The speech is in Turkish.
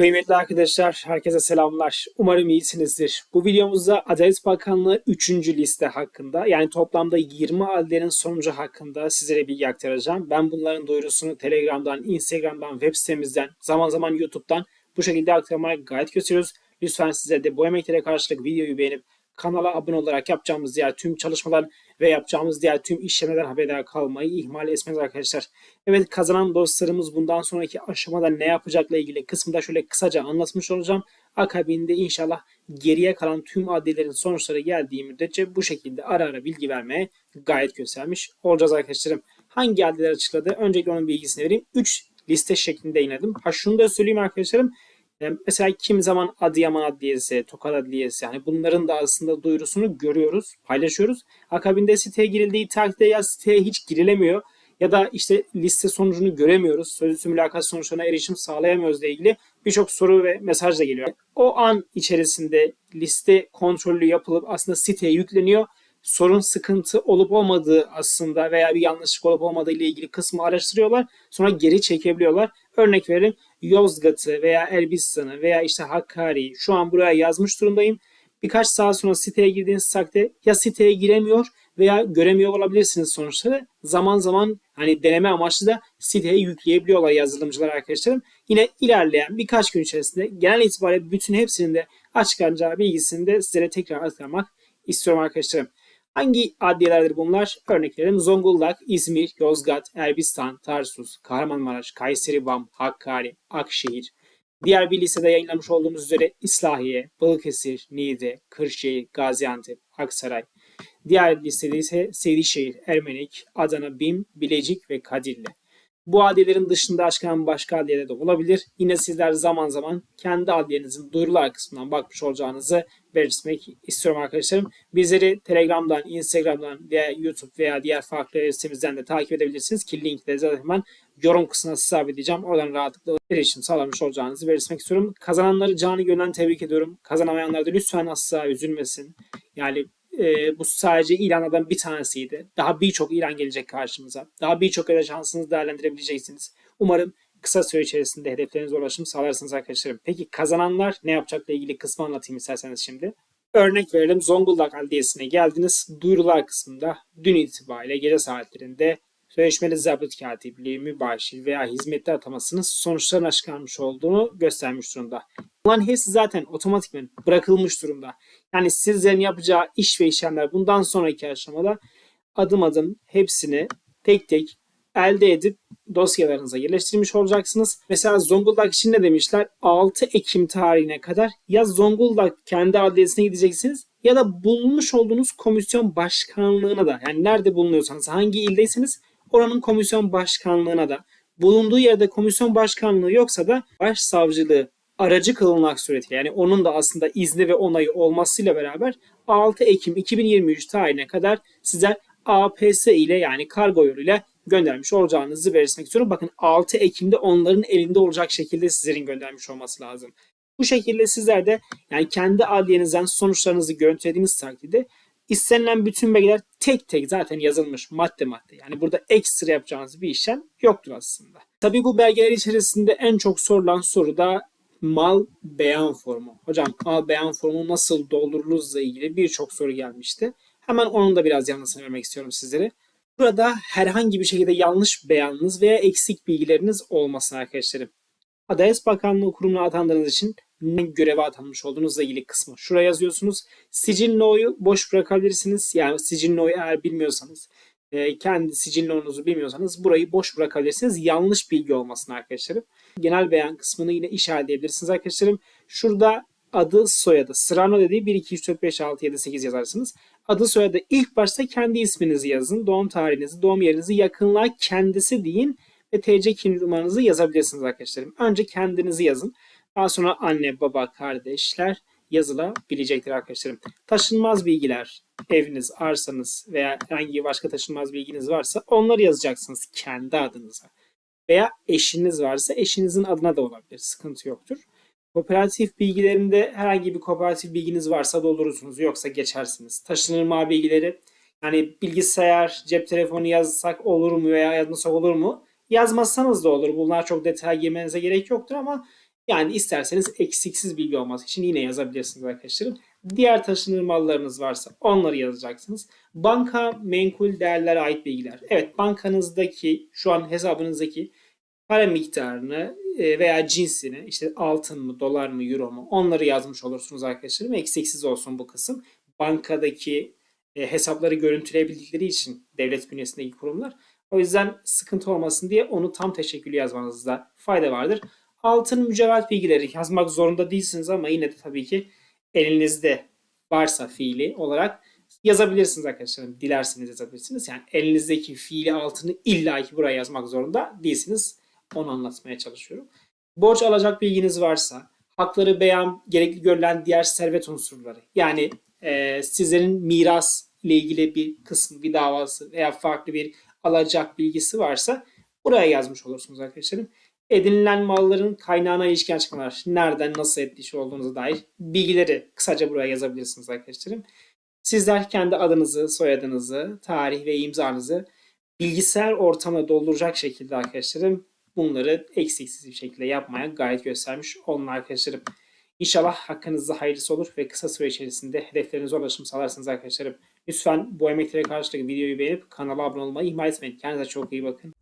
Kıymetli arkadaşlar, herkese selamlar. Umarım iyisinizdir. Bu videomuzda Adalet Bakanlığı 3. liste hakkında yani toplamda 20 adliyenin sonucu hakkında sizlere bilgi aktaracağım. Ben bunların duyurusunu Telegram'dan, Instagram'dan, web sitemizden, zaman zaman YouTube'dan bu şekilde aktarmaya gayet gösteriyoruz. Lütfen size de bu emeklere karşılık videoyu beğenip kanala abone olarak yapacağımız diğer tüm çalışmalar ve yapacağımız diğer tüm işlemlerden haberdar kalmayı ihmal etmeyiz arkadaşlar. Evet kazanan dostlarımız bundan sonraki aşamada ne yapacakla ilgili kısmında şöyle kısaca anlatmış olacağım. Akabinde inşallah geriye kalan tüm adliyelerin sonuçları geldiği müddetçe bu şekilde ara ara bilgi vermeye gayet göstermiş olacağız arkadaşlarım. Hangi adliyeler açıkladı? Öncelikle onun bilgisini vereyim. 3 liste şeklinde yayınladım. Ha şunu da söyleyeyim arkadaşlarım. Yani mesela kim zaman Adıyaman Adliyesi, Tokat Adliyesi yani bunların da aslında duyurusunu görüyoruz, paylaşıyoruz. Akabinde siteye girildiği takdirde ya siteye hiç girilemiyor ya da işte liste sonucunu göremiyoruz. Sözlüsü mülakat sonuçlarına erişim sağlayamıyoruz ile ilgili birçok soru ve mesaj da geliyor. O an içerisinde liste kontrolü yapılıp aslında siteye yükleniyor. Sorun sıkıntı olup olmadığı aslında veya bir yanlışlık olup olmadığı ile ilgili kısmı araştırıyorlar. Sonra geri çekebiliyorlar. Örnek verelim Yozgat'ı veya Elbistan'ı veya işte Hakkari'yi şu an buraya yazmış durumdayım. Birkaç saat sonra siteye girdiğiniz takdirde ya siteye giremiyor veya göremiyor olabilirsiniz sonuçları. Zaman zaman hani deneme amaçlı da siteye yükleyebiliyorlar yazılımcılar arkadaşlarım. Yine ilerleyen birkaç gün içerisinde genel itibariyle bütün hepsinin de açıklanacağı bilgisini de sizlere tekrar aktarmak istiyorum arkadaşlarım. Hangi adliyelerdir bunlar? Örnek verelim Zonguldak, İzmir, Yozgat, Elbistan, Tarsus, Kahramanmaraş, Kayseri, Van, Hakkari, Akşehir. Diğer bir listede yayınlamış olduğumuz üzere İslahiye, Balıkesir, Niğde, Kırşehir, Gaziantep, Aksaray. Diğer listede ise Seydişehir, Ermenik, Adana, Bim, Bilecik ve Kadirli. Bu adliyelerin dışında açıklanan başka adliyeler de olabilir. Yine sizler zaman zaman kendi adliyenizin duyurular kısmından bakmış olacağınızı belirtmek istiyorum arkadaşlarım. Bizleri Telegram'dan, Instagram'dan veya YouTube veya diğer farklı sitemizden de takip edebilirsiniz ki linkleri zaten hemen yorum kısmına sabit Oradan rahatlıkla erişim sağlamış olacağınızı belirtmek istiyorum. Kazananları canı gönülden tebrik ediyorum. Kazanamayanlar da lütfen asla üzülmesin. Yani e, bu sadece ilanlardan bir tanesiydi. Daha birçok ilan gelecek karşımıza. Daha birçok öyle şansınızı değerlendirebileceksiniz. Umarım kısa süre içerisinde hedeflerinize ulaşım sağlarsınız arkadaşlarım. Peki kazananlar ne yapacakla ilgili kısmı anlatayım isterseniz şimdi. Örnek verelim Zonguldak Adliyesi'ne geldiniz. Duyurular kısmında dün itibariyle gece saatlerinde sözleşmeli zabıt katipliği, mübaşir veya hizmetli atamasının sonuçlarını açıklanmış olduğunu göstermiş durumda. Bunların hepsi zaten otomatikmen bırakılmış durumda. Yani sizlerin yapacağı iş ve işlemler bundan sonraki aşamada adım adım hepsini tek tek elde edip dosyalarınıza yerleştirmiş olacaksınız. Mesela Zonguldak için ne demişler? 6 Ekim tarihine kadar ya Zonguldak kendi adliyesine gideceksiniz ya da bulmuş olduğunuz komisyon başkanlığına da yani nerede bulunuyorsanız hangi ildeyseniz oranın komisyon başkanlığına da bulunduğu yerde komisyon başkanlığı yoksa da başsavcılığı aracı kılınmak suretiyle yani onun da aslında izni ve onayı olmasıyla beraber 6 Ekim 2023 tarihine kadar sizler APS ile yani kargo yoluyla göndermiş olacağınızı belirtmek istiyorum. Bakın 6 Ekim'de onların elinde olacak şekilde sizlerin göndermiş olması lazım. Bu şekilde sizler de yani kendi adliyenizden sonuçlarınızı görüntülediğiniz takdirde istenilen bütün belgeler tek tek zaten yazılmış madde madde. Yani burada ekstra yapacağınız bir işlem yoktur aslında. Tabii bu belgeler içerisinde en çok sorulan soru da mal beyan formu. Hocam mal beyan formu nasıl dolduruluruzla ilgili birçok soru gelmişti. Hemen onun da biraz yanlısını vermek istiyorum sizlere. Burada herhangi bir şekilde yanlış beyanınız veya eksik bilgileriniz olmasın arkadaşlarım. Adalet Bakanlığı kurumuna atandığınız için göreve atanmış olduğunuzla ilgili kısmı. Şuraya yazıyorsunuz. Sicil no'yu boş bırakabilirsiniz. Yani sicil no'yu eğer bilmiyorsanız e, kendi sicil no'unuzu bilmiyorsanız burayı boş bırakabilirsiniz. Yanlış bilgi olmasın arkadaşlarım. Genel beyan kısmını yine işaretleyebilirsiniz arkadaşlarım. Şurada adı soyadı. Sırano dediği 1, 2, 3, 4, 5, 6, 7, 8 yazarsınız. Adı soyadı ilk başta kendi isminizi yazın. Doğum tarihinizi, doğum yerinizi, yakınlığa kendisi deyin ve TC kimlik numaranızı yazabilirsiniz arkadaşlarım. Önce kendinizi yazın. Daha sonra anne, baba, kardeşler yazılabilecektir arkadaşlarım. Taşınmaz bilgiler, eviniz, arsanız veya herhangi başka taşınmaz bilginiz varsa onları yazacaksınız kendi adınıza. Veya eşiniz varsa eşinizin adına da olabilir. Sıkıntı yoktur. Kooperatif bilgilerinde herhangi bir kooperatif bilginiz varsa doldurursunuz. Yoksa geçersiniz. Taşınırma bilgileri yani bilgisayar, cep telefonu yazsak olur mu veya yazmasak olur mu? Yazmazsanız da olur. Bunlar çok detay girmenize gerek yoktur ama Yani isterseniz eksiksiz bilgi olması için yine yazabilirsiniz arkadaşlarım. Diğer taşınır mallarınız varsa onları yazacaksınız. Banka menkul değerlere ait bilgiler. Evet bankanızdaki şu an hesabınızdaki para miktarını e, veya cinsini işte altın mı, dolar mı, euro mu onları yazmış olursunuz arkadaşlarım. Eksiksiz olsun bu kısım. Bankadaki e, hesapları görüntüleyebildikleri için devlet bünyesindeki kurumlar. O yüzden sıkıntı olmasın diye onu tam teşekküllü yazmanızda fayda vardır. Altın mücevher bilgileri yazmak zorunda değilsiniz ama yine de tabii ki elinizde varsa fiili olarak yazabilirsiniz arkadaşlar. Dilerseniz yazabilirsiniz. Yani elinizdeki fiili altını illaki buraya yazmak zorunda değilsiniz. Onu anlatmaya çalışıyorum. Borç alacak bilginiz varsa, hakları beyan gerekli görülen diğer servet unsurları. Yani e, sizlerin miras ile ilgili bir kısmı, bir davası veya farklı bir alacak bilgisi varsa buraya yazmış olursunuz arkadaşlarım. Edinilen malların kaynağına ilişkin açıklamalar, nereden nasıl etmiş olduğunuza dair bilgileri kısaca buraya yazabilirsiniz arkadaşlarım. Sizler kendi adınızı, soyadınızı, tarih ve imzanızı bilgisayar ortamına dolduracak şekilde arkadaşlarım bunları eksiksiz bir şekilde yapmaya gayet göstermiş olun arkadaşlarım. İnşallah hakkınızda hayırlısı olur ve kısa süre içerisinde hedeflerinize ulaşım sağlarsınız arkadaşlarım. Lütfen bu emeklere karşılık videoyu beğenip kanala abone olmayı ihmal etmeyin. Kendinize çok iyi bakın.